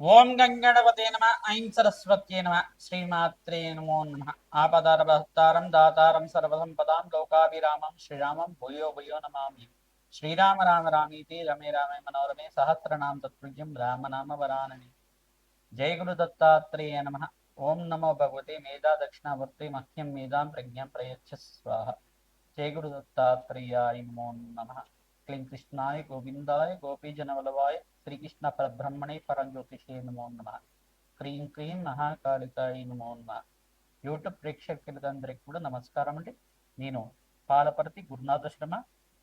ఓం గంగణపతే నమ. ఐం సరస్వత్యే నమ. శ్రీమాత్రే నమో నమ. ఆపదారభక్తారం దాతారం సర్వసంపదాం లోకాభిరామం శ్రీరామం భూయో భూయో నమామి. శ్రీరామ రామ రామీతి రమే రామే మనోరమే సహస్రనామ తత్పుల్యం రామనామ వరానని జయ గురు దత్తాత్రేయ నమ. ఓం నమో భగవతే మేధా దక్షిణావర్తి మహ్యం మేధాం ప్రజ్ఞాం ప్రయచ్చ స్వాహ. జయ గురు దత్తాత్రేయాయ నమో నమ. క్లీం కృష్ణాయ గోవిందాయ గోపీజనవలవాయ శ్రీకృష్ణ పరబ్రహ్మణే పరంజ్యోతిషే నమో నమ. క్రీం క్రీం మహాకాళికాయ నమో నమ. యూట్యూబ్ ప్రేక్షకులందరికీ కూడా నమస్కారం అండి. నేను పాలపర్తి గురునాథ శర్మ.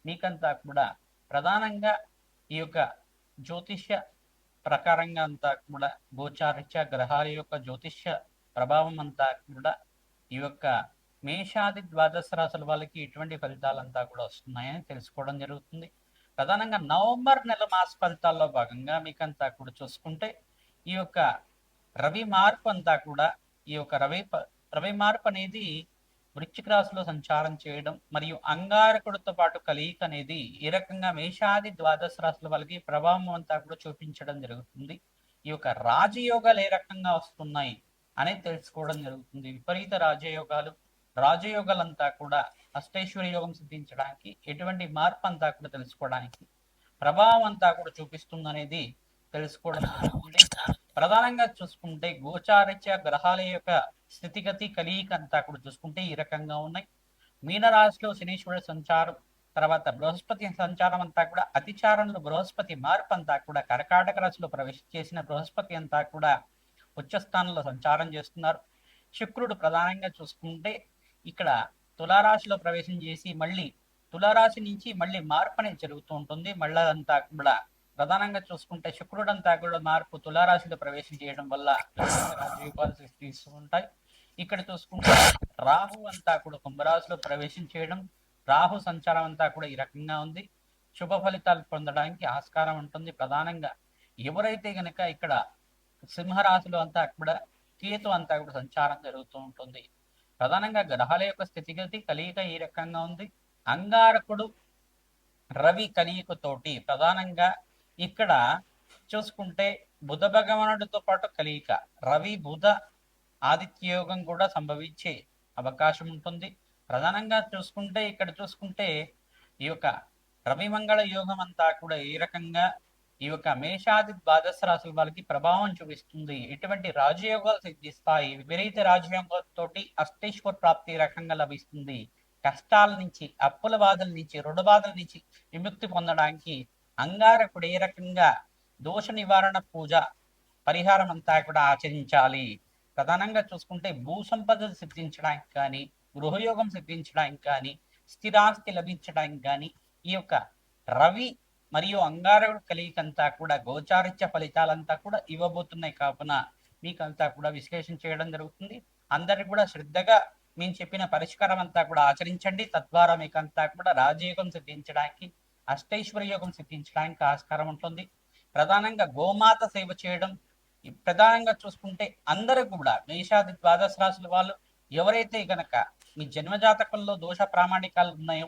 మీకంతా కూడా ప్రధానంగా ఈ యొక్క జ్యోతిష్య ప్రకారంగా అంతా కూడా గోచారిత్య గ్రహాల యొక్క జ్యోతిష్య ప్రభావం అంతా కూడా ఈ యొక్క మేషాది ద్వాదశ రాశుల వాళ్ళకి ఎటువంటి ఫలితాలంతా కూడా వస్తున్నాయని తెలుసుకోవడం జరుగుతుంది. ప్రధానంగా నవంబర్ నెల మాస ఫలితాల్లో భాగంగా మీకంతా కూడా చూసుకుంటే ఈ యొక్క రవి మార్పు అంతా కూడా ఈ యొక్క రవి రవి మార్పు అనేది వృశ్చిక రాశిలో సంచారం చేయడం మరియు అంగారకుడితో పాటు కలయిక అనేది ఈ రకంగా మేషాది ద్వాదశ రాశుల వాళ్ళకి ప్రభావం అంతా కూడా చూపించడం జరుగుతుంది. ఈ యొక్క రాజయోగాలు ఏ రకంగా వస్తున్నాయి అనేది తెలుసుకోవడం జరుగుతుంది. విపరీత రాజయోగాలు రాజయోగాలంతా కూడా అష్టైశ్వర్య యోగం సిద్ధించడానికి ఎటువంటి మార్పు అంతా కూడా తెలుసుకోవడానికి ప్రభావం అంతా కూడా చూపిస్తుంది అనేది తెలుసుకోవడం జరుగుతుంది. ప్రధానంగా చూసుకుంటే గోచారిత్య గ్రహాల యొక్క స్థితిగతి కలియిక అంతా కూడా చూసుకుంటే ఈ రకంగా ఉన్నాయి. మీనరాశిలో శనీశ్వరుడు సంచారం తర్వాత బృహస్పతి సంచారం అంతా కూడా అతిచారంలో బృహస్పతి మార్పు అంతా కూడా కర్కాటక రాశిలో ప్రవేశించేసిన బృహస్పతి అంతా కూడా ఉచ్చస్థానంలో సంచారం చేస్తున్నారు. శుక్రుడు ప్రధానంగా చూసుకుంటే ఇక్కడ తులారాశిలో ప్రవేశం చేసి మళ్ళీ తులారాశి నుంచి మళ్ళీ మార్పు అనేది జరుగుతూ ఉంటుంది. మళ్ళీ అంతా కూడా ప్రధానంగా చూసుకుంటే శుక్రుడు అంతా కూడా మార్పు తులారాశిలో ప్రవేశం చేయడం వల్ల రాజయోగాలు సృష్టిస్తూ ఉంటాయి. ఇక్కడ చూసుకుంటే రాహు అంతా కూడా కుంభరాశిలో ప్రవేశం చేయడం రాహు సంచారం అంతా కూడా ఈ రకంగా ఉంది. శుభ ఫలితాలు పొందడానికి ఆస్కారం ఉంటుంది. ప్రధానంగా ఎవరైతే గనక ఇక్కడ సింహరాశిలో అంతా కూడా కేతు అంతా కూడా సంచారం జరుగుతూ ఉంటుంది. ప్రధానంగా గ్రహాల యొక్క స్థితిగతి కలియిక ఈ రకంగా ఉంది? అంగారకుడు రవి కలియికతోటి ప్రధానంగా ఇక్కడ చూసుకుంటే బుధ భగవానుడితో పాటు కలియిక రవి బుధ ఆదిత్య యోగం కూడా సంభవించే అవకాశం ఉంటుంది. ప్రధానంగా చూసుకుంటే ఇక్కడ చూసుకుంటే ఈ యొక్క రవి మంగళ యోగం అంతా కూడా ఏ రకంగా ఈ యొక్క మేషాది ద్వాదశ రాశుల వాళ్ళకి ప్రభావం చూపిస్తుంది. ఎటువంటి రాజయోగాలు సిద్ధిస్తాయి? విపరీత రాజయోగంతోటి అష్టేశ్వర ప్రాప్తి రకంగా లభిస్తుంది. కష్టాల నుంచి అప్పుల బాధల నుంచి రుణ బాధల నుంచి విముక్తి పొందడానికి అంగారకుడు ఏ రకంగా దోష నివారణ పూజ పరిహారం అంతా కూడా ఆచరించాలి. ప్రధానంగా చూసుకుంటే భూ సంపద సిద్ధించడానికి కానీ గృహయోగం సిద్ధించడానికి కానీ స్థిరాస్తి లభించడానికి కానీ ఈ యొక్క రవి మరియు అంగారకుడు కలిగికంతా కూడా గోచారిత్య ఫలితాలంతా కూడా ఇవ్వబోతున్నాయి. కావున మీకంతా కూడా విశ్లేషణ చేయడం జరుగుతుంది. అందరు కూడా శ్రద్ధగా మేము చెప్పిన పరిష్కారం అంతా కూడా ఆచరించండి. తద్వారా మీకంతా కూడా రాజయోగం సిద్ధించడానికి అష్టైశ్వర్య యోగం సిద్ధించడానికి ఆస్కారం ఉంటుంది. ప్రధానంగా గోమాత సేవ చేయడం ప్రధానంగా చూసుకుంటే అందరూ కూడా మేషాది ద్వాదశ రాశుల వాళ్ళు ఎవరైతే గనక మీ జన్మజాతకంలో దోష ప్రామాణికాలు ఉన్నాయో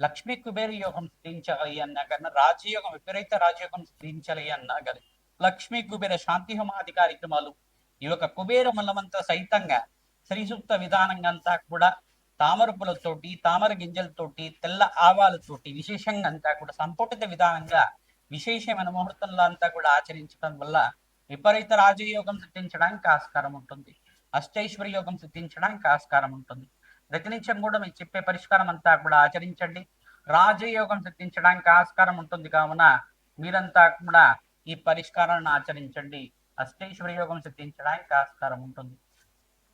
లక్ష్మీ కుబేర యోగం సిద్ధించాలి అన్నా కానీ రాజయోగం విపరీత రాజయోగం సిద్ధించాలి అన్నా కానీ లక్ష్మీ కుబేర శాంతి హోమాది కార్యక్రమాలు ఈ యొక్క కుబేర మల్లమంతా సైతంగా శ్రీసూక్త విధానంగా అంతా కూడా తామర పూలతోటి తామర గింజలతోటి తెల్ల ఆవాలతోటి విశేషంగా అంతా కూడా సంపుటిత విధానంగా విశేషమైన ముహూర్తంలో అంతా కూడా ఆచరించడం వల్ల విపరీత రాజయోగం సిద్ధించడానికి ఆస్కారం ఉంటుంది. అష్టైశ్వర్య యోగం సిద్ధించడానికి ఆస్కారం ఉంటుంది. ప్రతినిత్యం కూడా మీకు చెప్పే పరిష్కారం అంతా కూడా ఆచరించండి. రాజయోగం సిద్ధించడానికి ఆస్కారం ఉంటుంది కావున మీరంతా కూడా ఈ పరిష్కారాన్ని ఆచరించండి. అష్టేశ్వర యోగం సిద్ధించడానికి ఆస్కారం ఉంటుంది.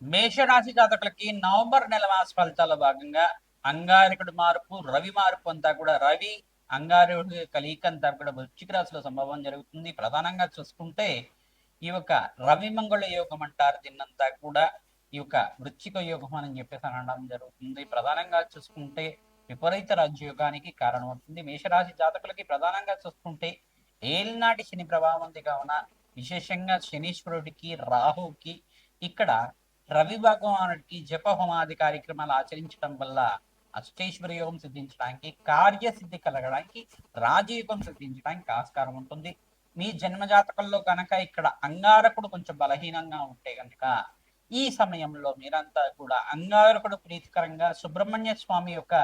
మేషరాశి జాతకులకి నవంబర్ నెల మాస ఫలితాల భాగంగా అంగారకుడు మార్పు రవి మార్పు అంతా కూడా రవి అంగారకుడి కలియిక అంతా కూడా వృశ్చిక రాశిలో సంభవం జరుగుతుంది. ప్రధానంగా చూసుకుంటే ఈ యొక్క రవి మంగళ యోగం అంటారు. దీన్నంతా కూడా ఈ యొక్క వృశ్చిక యోగం అని చెప్పేసి అనడం జరుగుతుంది. ప్రధానంగా చూసుకుంటే విపరీత రాజ్యయోగానికి కారణమవుతుంది మేషరాశి జాతకులకి ప్రధానంగా చూసుకుంటే ఏలినాటి శని ప్రభావం ఉంది కావున విశేషంగా శనీశ్వరుడికి రాహుకి ఇక్కడ రవి భగవానుడికి జప హోమాది కార్యక్రమాలు ఆచరించడం వల్ల అష్టేశ్వర యోగం సిద్ధించడానికి కార్యసిద్ధి కలగడానికి రాజయోగం సిద్ధించడానికి ఆస్కారం ఉంటుంది. మీ జన్మజాతకంలో కనుక ఇక్కడ అంగారకుడు కొంచెం బలహీనంగా ఉంటే కనుక ఈ సమయంలో మీరంతా కూడా అంగారకుడు ప్రీతికరంగా సుబ్రహ్మణ్య స్వామి యొక్క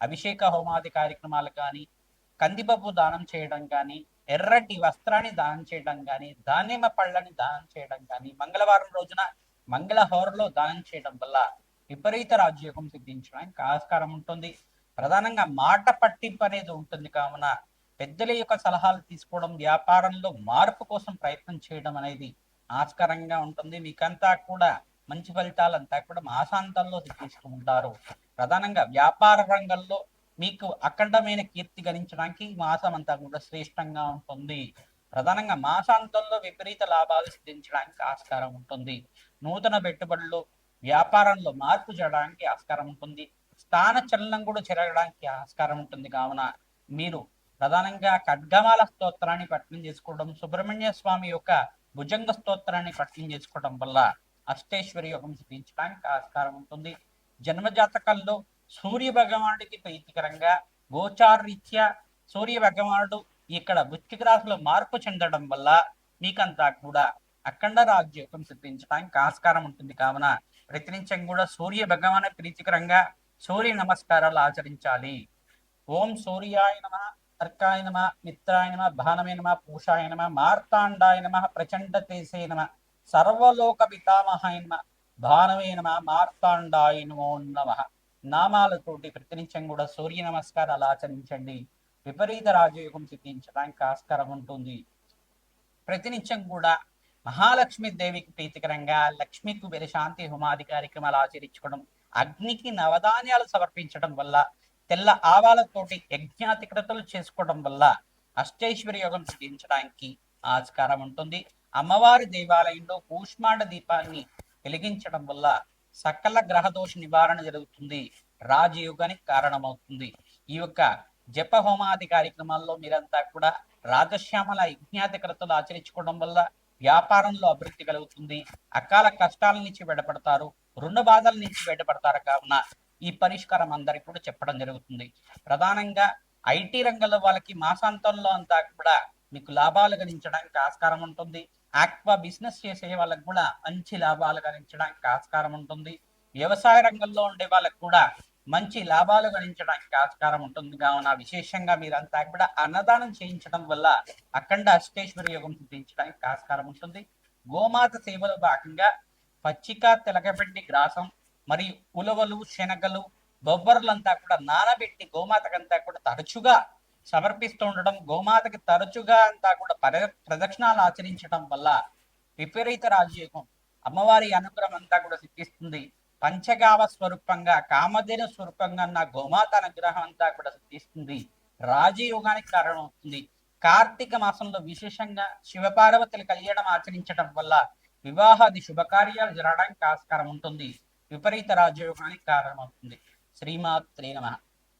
అభిషేక హోమాది కార్యక్రమాలు కానీ కందిపప్పు దానం చేయడం కానీ ఎర్రటి వస్త్రాన్ని దానం చేయడం కానీ దానిమ్మ పళ్ళని దానం చేయడం కానీ మంగళవారం రోజున మంగళహోరలో దానం చేయడం వల్ల విపరీత రాజ్యోగం సిద్ధించడానికి ఆస్కారం ఉంటుంది. ప్రధానంగా మాట పట్టింపు అనేది ఉంటుంది. కావున పెద్దల యొక్క సలహాలు తీసుకోవడం వ్యాపారంలో మార్పు కోసం ప్రయత్నం చేయడం అనేది ఆస్కారంగా ఉంటుంది. మీకంతా కూడా మంచి ఫలితాలంతా కూడా మాసాంతంలో సిద్ధిస్తూ ఉంటారు. ప్రధానంగా వ్యాపార రంగంలో మీకు అఖండమైన కీర్తి గణించడానికి ఈ మాసం అంతా కూడా శ్రేష్టంగా ఉంటుంది. ప్రధానంగా మాసాంతంలో విపరీత లాభాలు సిద్ధించడానికి ఆస్కారం ఉంటుంది. నూతన పెట్టుబడులు వ్యాపారంలో మార్పు చేయడానికి ఆస్కారం ఉంటుంది. స్థాన చలనం కూడా జరగడానికి ఆస్కారం ఉంటుంది. కావున మీరు ప్రధానంగా ఖడ్గమాల స్తోత్రాన్ని పఠనం చేసుకోవడం సుబ్రహ్మణ్య స్వామి యొక్క భుజంగ స్తోత్రాన్ని పఠనం చేసుకోవడం వల్ల అష్టేశ్వరి యోగం సిద్ధించడానికి ఆస్కారం ఉంటుంది. జన్మజాతకాల్లో సూర్య భగవానుడికి ప్రీతికరంగా గోచారీత్యా సూర్య భగవానుడు ఇక్కడ వృత్తిక రాశిలో మార్పు చెందడం వల్ల మీకంతా కూడా అఖండ రాజ్యోగం సిద్ధించడానికి ఆస్కారం ఉంటుంది. కావున ప్రతినిత్యం కూడా సూర్య భగవాన్ ప్రీతికరంగా సూర్య నమస్కారాలు ఆచరించాలి. ఓం సూర్యాయ నమ. అర్కాయ నమ మిత్రాయ నమ భానమే నమ పూషాయ నమ మార్తాండాయ నమ ప్రచండ తేసే నమ సర్వలోక పితామహాయ నమ భానవే నమ మార్తాండాయ నమో నమ. నామాలతోటి ప్రతినిత్యం కూడా సూర్య నమస్కారాలు ఆచరించండి. విపరీత రాజయోగం సిద్ధించడానికి ఆస్కారం ఉంటుంది. ప్రతినిత్యం కూడా మహాలక్ష్మి దేవికి ప్రీతికరంగా లక్ష్మీ కుబేర శాంతి హోమాది కార్యక్రమాలు ఆచరించుకోవడం అగ్నికి నవధాన్యాలు సమర్పించడం వల్ల తెల్ల ఆవాలతోటి యజ్ఞాతిక్రతలు చేసుకోవడం వల్ల అష్టైశ్వర్య యోగం సిద్ధించడానికి ఆస్కారం ఉంటుంది. అమ్మవారి దేవాలయంలో కూష్మాండ దీపాన్ని వెలిగించడం వల్ల సకల గ్రహదోష నివారణ జరుగుతుంది. రాజయోగానికి కారణమవుతుంది. ఈ యొక్క జప హోమాది కార్యక్రమాల్లో మీరంతా కూడా రాజశ్యామల యజ్ఞాతిక్రతలు ఆచరించుకోవడం వల్ల వ్యాపారంలో అభివృద్ధి కలుగుతుంది. అకాల కష్టాల నుంచి బయటపడతారు. రుణ బాధల నుంచి బయటపడతారు. కావున ఈ పరిష్కారం అందరికి కూడా చెప్పడం జరుగుతుంది. ప్రధానంగా ఐటీ రంగంలో వాళ్ళకి మాసాంతంలో అంతా కూడా మీకు లాభాలు గణించడానికి ఆస్కారం ఉంటుంది. ఆక్వా బిజినెస్ చేసే వాళ్ళకి కూడా మంచి లాభాలు గణించడానికి ఆస్కారం ఉంటుంది. వ్యవసాయ రంగంలో ఉండే వాళ్ళకి కూడా మంచి లాభాలు గణించడానికి ఆస్కారం ఉంటుంది. కావున విశేషంగా మీరంతా కూడా అన్నదానం చేయించడం వల్ల అఖండ అష్టేశ్వరి యోగం సిద్ధించడానికి ఆస్కారం ఉంటుంది. గోమాత సేవలో భాగంగా పచ్చిక తెలగబెట్టి గ్రాసం మరియు ఉలవలు శనగలు బొబ్బర్లంతా కూడా నానబెట్టి గోమాతకంతా కూడా తరచుగా సమర్పిస్తూ ఉండడం గోమాతకి తరచుగా అంతా కూడా పర ప్రదక్షిణాలు ఆచరించడం వల్ల విపరీత రాజయోగం. అమ్మవారి అనుగ్రహం అంతా కూడా సిద్ధిస్తుంది. పంచగావ స్వరూపంగా కామధేను స్వరూపంగా ఉన్న గోమాత అనుగ్రహం అంతా కూడా సిద్ధిస్తుంది. రాజయోగానికి కారణమవుతుంది. కార్తీక మాసంలో విశేషంగా శివపార్వతుల కళ్యాణం ఆచరించడం వల్ల వివాహాది శుభకార్యాలు జరగడానికి ఆస్కారం ఉంటుంది. విపరీత రాజయోగానికి కారణమవుతుంది. శ్రీమాత్రే నమ.